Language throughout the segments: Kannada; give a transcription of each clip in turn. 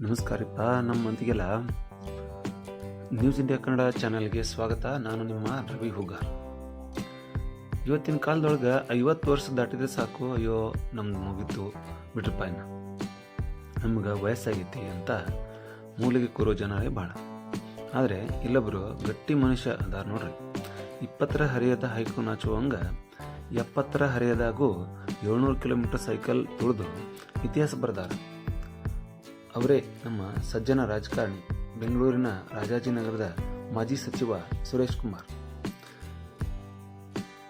ನಮಸ್ಕಾರಪ್ಪ ನಮ್ಮ ಮಂದಿಗೆಲ್ಲ ನ್ಯೂಸ್ ಇಂಡಿಯಾ ಕನ್ನಡ ಚಾನೆಲ್ಗೆ ಸ್ವಾಗತ. ನಾನು ನಿಮ್ಮ ರವಿ ಹುಗಾರ್ ಇವತ್ತಿನ ಕಾಲದೊಳಗೆ ಐವತ್ತು ವರ್ಷ ದಾಟಿದ್ರೆ ಸಾಕು. ಅಯ್ಯೋ, ನಮ್ದು ಮುಗಿತು ಬಿಟ್ರಪ್ಪ ಇನ್ನು ನಮ್ಗೆ ವಯಸ್ಸಾಗೈತಿ ಅಂತ ಮೂಲಿಗೆ ಕೂರೋ ಜನರೇ ಭಾಳ ಆದರೆ ಇಲ್ಲೊಬ್ಬರು ಗಟ್ಟಿ ಮನುಷ್ಯ ಅದಾರ ನೋಡ್ರಿ. ಇಪ್ಪತ್ತರ ಹರಿಯದ ಹೈಕು ನಾಚುವಂಗೆ ಎಪ್ಪತ್ತರ ಹರಿಯದಾಗೂ ಏಳ್ನೂರು ಕಿಲೋಮೀಟರ್ ಸೈಕಲ್ ತುಳಿದು ಇತಿಹಾಸ ಬರೆದಾರ. ಅವರೇ ನಮ್ಮ ಸಜ್ಜನ ರಾಜಕಾರಣಿ, ಬೆಂಗಳೂರಿನ ರಾಜಾಜಿನಗರದ ಮಾಜಿ ಸಚಿವ ಸುರೇಶ್ ಕುಮಾರ್.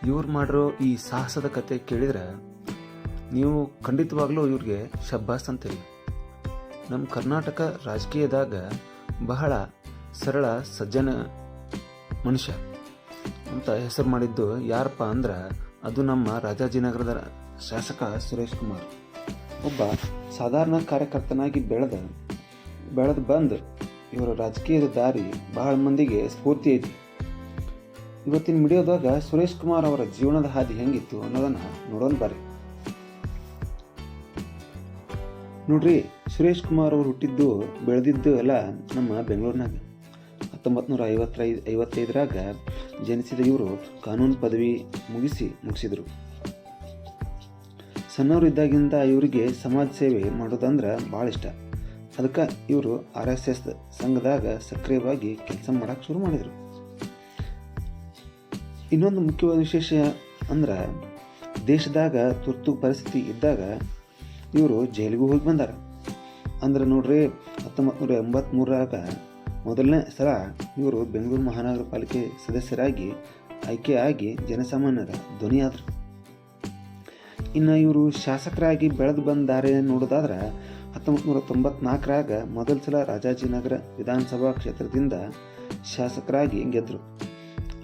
ಇವ್ರು ಮಾಡಿರೋ ಈ ಸಾಹಸದ ಕತೆ ಕೇಳಿದ್ರೆ ನೀವು ಖಂಡಿತವಾಗ್ಲೂ ಇವ್ರಿಗೆ ಶಬ್ಬಾಸ್ ಅಂತೀರಿ. ನಮ್ಮ ಕರ್ನಾಟಕ ರಾಜಕೀಯದಾಗ ಬಹಳ ಸರಳ, ಸಜ್ಜನ ಮನುಷ್ಯ ಅಂತ ಹೆಸರು ಮಾಡಿದ್ದು ಯಾರಪ್ಪ ಅಂದ್ರೆ ಅದು ನಮ್ಮ ರಾಜಾಜಿನಗರದ ಶಾಸಕ ಸುರೇಶ್ ಕುಮಾರ್. ಒಬ್ಬ ಸಾಧಾರಣ ಕಾರ್ಯಕರ್ತನಾಗಿ ಬೆಳೆದ, ಬೆಳೆದು ಬಂದು ಇವರ ರಾಜಕೀಯದ ದಾರಿ ಬಹಳ ಮಂದಿಗೆ ಸ್ಫೂರ್ತಿ ಐತಿ. ಇವತ್ತಿನ ವಿಡಿಯೋದಾಗ ಸುರೇಶ್ ಕುಮಾರ್ ಅವರ ಜೀವನದ ಹಾದಿ ಹೆಂಗಿತ್ತು ಅನ್ನೋದನ್ನ ನೋಡೋಣ ಬರ್ರಿ. ನೋಡ್ರಿ, ಸುರೇಶ್ ಕುಮಾರ್ ಅವರು ಹುಟ್ಟಿದ್ದು, ಬೆಳೆದಿದ್ದು ಎಲ್ಲ ನಮ್ಮ ಬೆಂಗಳೂರಿನಾಗ. ಹತ್ತೊಂಬತ್ತು ನೂರ ಐವತ್ತೈದು ಐವತ್ತೈದರಾಗ ಜನಿಸಿದ ಇವರು ಕಾನೂನು ಪದವಿ ಮುಗಿಸಿ ಮುಗಿಸಿದರು. ಸಣ್ಣವರು ಇದ್ದಾಗಿಂದ ಇವರಿಗೆ ಸಮಾಜ ಸೇವೆ ಮಾಡೋದಂದ್ರೆ ಭಾಳ ಇಷ್ಟ. ಅದಕ್ಕೆ ಇವರು ಆರ್ ಎಸ್ ಎಸ್ ಸಂಘದಾಗ ಸಕ್ರಿಯವಾಗಿ ಕೆಲಸ ಮಾಡೋಕ್ಕೆ ಶುರು ಮಾಡಿದರು. ಇನ್ನೊಂದು ಮುಖ್ಯವಾದ ವಿಶೇಷ ಅಂದ್ರೆ ದೇಶದಾಗ ತುರ್ತು ಪರಿಸ್ಥಿತಿ ಇದ್ದಾಗ ಇವರು ಜೈಲಿಗೂ ಹೋಗಿ ಬಂದಾರ. ಅಂದ್ರೆ ನೋಡ್ರಿ ಹತ್ತೊಂಬತ್ತು ನೂರ ಎಂಬತ್ತ್ಮೂರಾಗ ಮೊದಲನೇ ಸಲ ಇವರು ಬೆಂಗಳೂರು ಮಹಾನಗರ ಪಾಲಿಕೆ ಸದಸ್ಯರಾಗಿ ಆಯ್ಕೆಯಾಗಿ ಜನಸಾಮಾನ್ಯರ ಧ್ವನಿಯಾದರು ಇನ್ನು ಇವರು ಶಾಸಕರಾಗಿ ಬೆಳೆದು ಬಂದ ದಾರಿ ನೋಡೋದಾದ್ರೆ ಹತ್ತೊಂಬತ್ತು ನೂರ ತೊಂಬತ್ನಾಲ್ಕರಾಗ ಮೊದಲ ಸಲ ರಾಜಾಜಿನಗರ ವಿಧಾನಸಭಾ ಕ್ಷೇತ್ರದಿಂದ ಶಾಸಕರಾಗಿ ಗೆದ್ದರು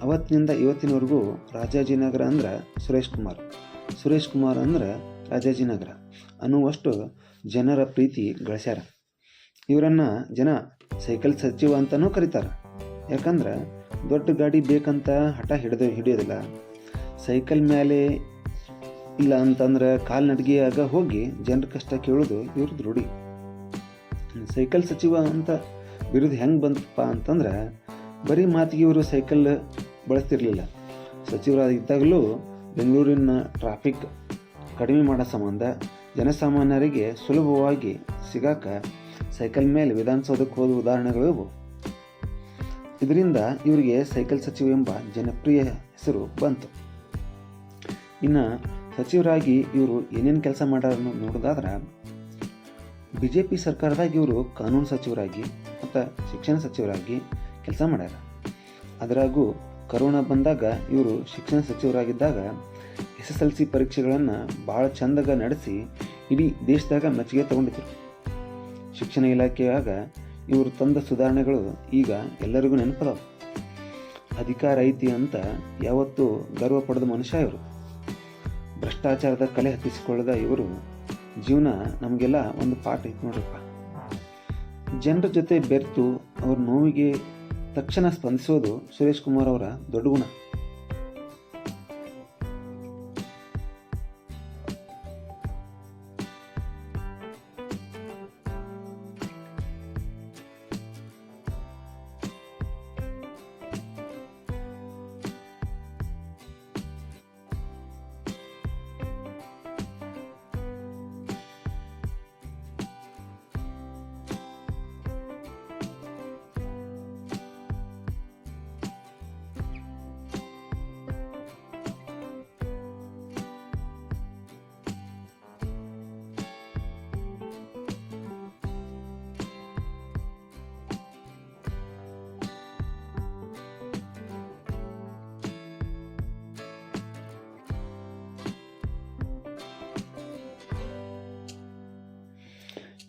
ಅವತ್ತಿನಿಂದ ಇವತ್ತಿನವರೆಗೂ ರಾಜಾಜಿನಗರ ಅಂದ್ರೆ ಸುರೇಶ್ ಕುಮಾರ್ ಸುರೇಶ್ ಕುಮಾರ್ ಅಂದ್ರೆ ರಾಜಾಜಿನಗರ ಅನ್ನುವಷ್ಟು ಜನರ ಪ್ರೀತಿ ಗಳಿಸ್ಯಾರ. ಇವರನ್ನು ಜನ ಸೈಕಲ್ ಸಚಿವ ಅಂತಲೂ ಕರೀತಾರೆ. ಯಾಕಂದ್ರೆ ದೊಡ್ಡ ಗಾಡಿ ಬೇಕಂತ ಹಠ ಹಿಡಿದು ಹಿಡಿಯೋದಿಲ್ಲ. ಸೈಕಲ್ ಮೇಲೆ ಇಲ್ಲ ಅಂತಂದ್ರೆ ಕಾಲ್ನಡಿಗೆಯಾಗ ಹೋಗಿ ಜನರ ಕಷ್ಟ ಕೇಳೋದು ಇವ್ರದ್ದು ರೂಢಿ. ಸೈಕಲ್ ಸಚಿವ ಅಂತ ಬಿರುದು ಹೆಂಗೆ ಬಂತಪ್ಪ ಅಂತಂದ್ರೆ ಬರೀ ಮಾತಿಗೆ ಇವರು ಸೈಕಲ್ ಬಳಸ್ತಿರ್ಲಿಲ್ಲ. ಸಚಿವರಾಗಿದ್ದಾಗಲೂ ಬೆಂಗಳೂರಿನ ಟ್ರಾಫಿಕ್ ಕಡಿಮೆ ಮಾಡೋ ಸಂಬಂಧ ಜನಸಾಮಾನ್ಯರಿಗೆ ಸುಲಭವಾಗಿ ಸಿಗಾಕ ಸೈಕಲ್ ಮೇಲೆ ವಿಧಾನಸೌಧಕ್ಕೆ ಹೋದ ಉದಾಹರಣೆಗಳು ಇವು. ಇದರಿಂದ ಇವರಿಗೆ ಸೈಕಲ್ ಸಚಿವ ಎಂಬ ಜನಪ್ರಿಯ ಹೆಸರು ಬಂತು. ಇನ್ನು ಸಚಿವರಾಗಿ ಇವರು ಏನೇನು ಕೆಲಸ ಮಾಡ್ಯಾರ ನೋಡೋದಾದ್ರೆ ಬಿ ಜೆ ಪಿ ಸರ್ಕಾರದಾಗ ಇವರು ಕಾನೂನು ಸಚಿವರಾಗಿ ಮತ್ತು ಶಿಕ್ಷಣ ಸಚಿವರಾಗಿ ಕೆಲಸ ಮಾಡ್ಯಾರ. ಅದರಾಗೂ ಕರೋನಾ ಬಂದಾಗ ಇವರು ಶಿಕ್ಷಣ ಸಚಿವರಾಗಿದ್ದಾಗ ಎಸ್ ಎಸ್ ಎಲ್ ಸಿ ಪರೀಕ್ಷೆಗಳನ್ನು ಭಾಳ ಚಂದಾಗ ನಡೆಸಿ ಇಡೀ ದೇಶದಾಗ ಮೆಚ್ಚುಗೆ ತಗೊಂಡಿದ್ದರು ಶಿಕ್ಷಣ ಇಲಾಖೆಯಾಗ ಇವರು ತಂದ ಸುಧಾರಣೆಗಳು ಈಗ ಎಲ್ಲರಿಗೂ ನೆನಪದವು. ಅಧಿಕಾರ ಐತಿ ಅಂತ ಯಾವತ್ತೂ ಗರ್ವ ಪಡೆದ ಮನುಷ್ಯ ಇವರು. ಭ್ರಷ್ಟಾಚಾರದ ಕಲೆ ಹತ್ತಿಸಿಕೊಳ್ಳದ ಇವರು, ಜೀವನ ನಮಗೆಲ್ಲ ಒಂದು ಪಾಠ ಐತೆ ನೋಡ್ರಪ್ಪ. ಜನರ ಜೊತೆ ಬೆರೆತು ಅವ್ರ ನೋವಿಗೆ ತಕ್ಷಣ ಸ್ಪಂದಿಸೋದು ಸುರೇಶ್ ಕುಮಾರ್ ಅವರ ದೊಡ್ಡ ಗುಣ.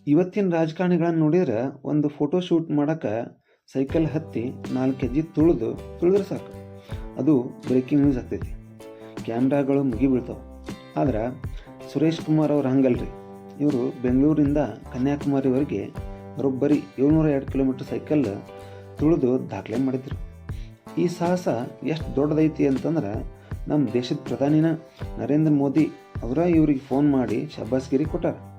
ಇವತ್ತಿನ ರಾಜಕಾರಣಿಗಳನ್ನು ನೋಡಿದ್ರೆ ಒಂದು ಫೋಟೋ ಶೂಟ್ ಮಾಡೋಕ್ಕೆ ಸೈಕಲ್ ಹತ್ತಿ ನಾಲ್ಕು ಹೆಜ್ಜೆ ತುಳಿದು ತುಳಿದ್ರೆ ಸಾಕು. ಅದು ಬ್ರೇಕಿಂಗ್ ನ್ಯೂಸ್ ಆಗ್ತೈತಿ. ಕ್ಯಾಮ್ರಾಗಳು ಮುಗಿಬೀಳ್ತಾವೆ ಆದ್ರೆ ಸುರೇಶ್ ಕುಮಾರ್ ಅವ್ರು ಹಂಗಲ್ರಿ. ಇವರು ಬೆಂಗಳೂರಿಂದ ಕನ್ಯಾಕುಮಾರಿವರೆಗೆ ಬರೋಬ್ಬರಿ ಏಳ್ನೂರ ಎರಡು ಕಿಲೋಮೀಟರ್ ಸೈಕಲ್ ತುಳಿದು ದಾಖಲೆ ಮಾಡಿದ್ರು. ಈ ಸಾಹಸ ಎಷ್ಟು ದೊಡ್ಡದೈತಿ ಅಂತಂದ್ರೆ ನಮ್ಮ ದೇಶದ ಪ್ರಧಾನಿನ ನರೇಂದ್ರ ಮೋದಿ ಅವರ ಇವ್ರಿಗೆ ಫೋನ್ ಮಾಡಿ ಶಬ್ಬಾಸ್ಗಿರಿ ಕೊಟ್ಟಾರ.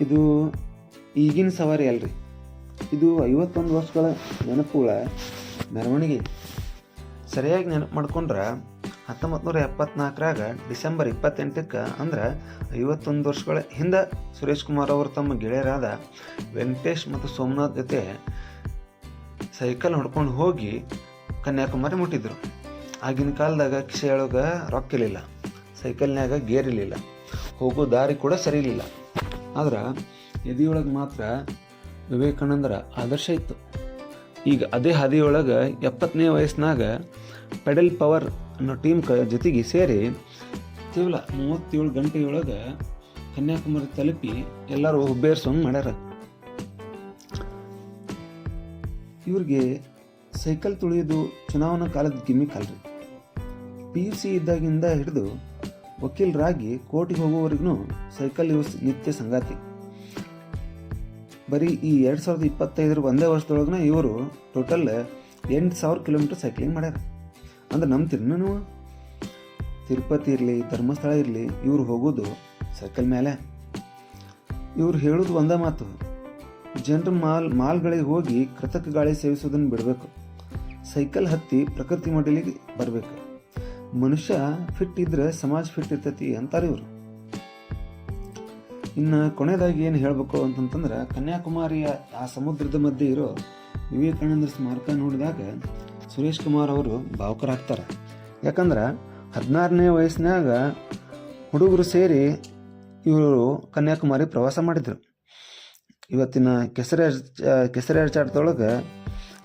ಇದು ಈಗಿನ ಸವಾರಿ ಅಲ್ರಿ. ಇದು ಐವತ್ತೊಂದು ವರ್ಷಗಳ ನೆನಪುಗಳ ಮೆರವಣಿಗೆ. ಸರಿಯಾಗಿ ನೆನಪು ಮಾಡ್ಕೊಂಡ್ರೆ ಹತ್ತೊಂಬತ್ತು ನೂರ ಎಪ್ಪತ್ನಾಲ್ಕರಾಗ ಡಿಸೆಂಬರ್ ಇಪ್ಪತ್ತೆಂಟಕ್ಕೆ ಅಂದ್ರೆ ಐವತ್ತೊಂದು ವರ್ಷಗಳ ಹಿಂದೆ ಸುರೇಶ್ ಕುಮಾರ್ ಅವರು ತಮ್ಮ ಗೆಳೆಯರಾದ ವೆಂಕಟೇಶ್ ಮತ್ತು ಸೋಮನಾಥ್ ಜೊತೆ ಸೈಕಲ್ ಹೊಡ್ಕೊಂಡು ಹೋಗಿ ಕನ್ಯಾಕುಮಾರಿ ಮುಟ್ಟಿದ್ರು. ಆಗಿನ ಕಾಲದಾಗ ಕಿಸೆಯೊಳಗೆ ರೊಕ್ಕ ಇರಲಿಲ್ಲ. ಸೈಕಲ್ನ್ಯಾಗ ಗೇರ್ ಇರಲಿಲ್ಲ. ಹೋಗೋ ದಾರಿ ಕೂಡ ಸರಿ ಇರಲಿಲ್ಲ. ಆದ್ರೆ ಎದೆಯೊಳಗೆ ಮಾತ್ರ ವಿವೇಕಾನಂದರ ಆದರ್ಶ ಇತ್ತು. ಈಗ ಅದೇ ಹಾದಿಯೊಳಗೆ ಎಪ್ಪತ್ತನೇ ವಯಸ್ಸಿನಾಗ ಪೆಡಲ್ ಪವರ್ ಅನ್ನೋ ಟೀಮ್ ಕ ಜೊತೆಗೆ ಸೇರಿ ಕೇವಲ ಮೂವತ್ತೇಳು ಗಂಟೆಯೊಳಗೆ ಕನ್ಯಾಕುಮಾರಿ ತಲುಪಿ ಎಲ್ಲರೂ ಹುಬ್ಬೇರ್ಸೋಂಗೆ ಮಾಡ್ಯಾರ. ಇವ್ರಿಗೆ ಸೈಕಲ್ ತುಳಿಯೋದು ಚುನಾವಣಾ ಕಾಲದ ಗಿಮಿಕ್ ಅಲ್ರಿ. ಪಿ ಯು ಸಿ ಇದ್ದಾಗಿಂದ ಹಿಡಿದು ವಕೀಲರಾಗಿ ಕೋರ್ಟಿಗೆ ಹೋಗುವವರೆಗೂ ಸೈಕಲ್ ಯೂಸ್ ನಿತ್ಯ ಸಂಗಾತಿ. ಬರೀ ಈ ಎರಡು ಸಾವಿರದ ಇಪ್ಪತ್ತೈದರ ಒಂದೇ ವರ್ಷದೊಳಗನ ಇವರು ಟೋಟಲ್ ಎಂಟು ಸಾವಿರ ಕಿಲೋಮೀಟರ್ ಸೈಕ್ಲಿಂಗ್ ಮಾಡ್ಯಾರ. ಅಂದ್ರೆ ನಮ್ಮ ತಿರ್ನೂ ತಿರುಪತಿ ಇರಲಿ, ಧರ್ಮಸ್ಥಳ ಇರಲಿ, ಇವರು ಹೋಗೋದು ಸೈಕಲ್ ಮೇಲೆ ಇವ್ರು ಹೇಳೋದು ಒಂದೇ ಮಾತು, ಜನರು ಮಾಲ್, ಮಾಲ್ಗಳಿಗೆ ಹೋಗಿ ಕೃತಕ ಗಾಳಿ ಸೇವಿಸೋದನ್ನು ಬಿಡಬೇಕು. ಸೈಕಲ್ ಹತ್ತಿ ಪ್ರಕೃತಿ ಮಡಲಿಗೆ ಬರಬೇಕು. ಮನುಷ್ಯ ಫಿಟ್ ಇದ್ರೆ ಸಮಾಜ ಫಿಟ್ ಇರ್ತೈತಿ ಅಂತಾರೆ ಇವರು. ಇನ್ನು ಕೊನೆಯದಾಗಿ ಏನು ಹೇಳಬೇಕು ಅಂತಂತಂದ್ರೆ, ಕನ್ಯಾಕುಮಾರಿಯ ಆ ಸಮುದ್ರದ ಮಧ್ಯೆ ಇರೋ ವಿವೇಕಾನಂದ ಸ್ಮಾರಕ ನೋಡಿದಾಗ ಸುರೇಶ್ ಕುಮಾರ್ ಅವರು ಭಾವುಕರಾಗ್ತಾರೆ ಯಾಕಂದ್ರೆ ಹದಿನಾರನೇ ವಯಸ್ಸಿನಾಗ ಹುಡುಗರು ಸೇರಿ ಇವರು ಕನ್ಯಾಕುಮಾರಿ ಪ್ರವಾಸ ಮಾಡಿದರು. ಇವತ್ತಿನ ಕೆಸರೆ ಕೆಸರೆರಚಾಟದೊಳಗೆ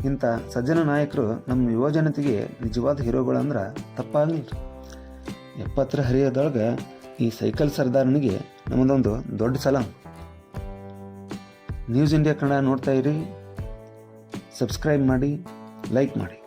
ಇಂಥ ಸಜ್ಜನ ನಾಯಕರು ನಮ್ಮ ಯುವ ಜನತೆಗೆ ನಿಜವಾದ ಹೀರೋಗಳು ಅಂದ್ರೆ ತಪ್ಪಾಗಲಿಲ್ಲ ಎಪ್ಪತ್ತರ ಹರಿಯೋದೊಳಗೆ ಈ ಸೈಕಲ್ ಸರ್ದಾರನಿಗೆ ನಮ್ಮದೊಂದು ದೊಡ್ಡ ಸಲಾಂ. ನ್ಯೂಸ್ ಇಂಡಿಯಾ ಕನ್ನಡ ನೋಡ್ತಾ ಇರಿ. ಸಬ್ಸ್ಕ್ರೈಬ್ ಮಾಡಿ ಲೈಕ್ ಮಾಡಿ.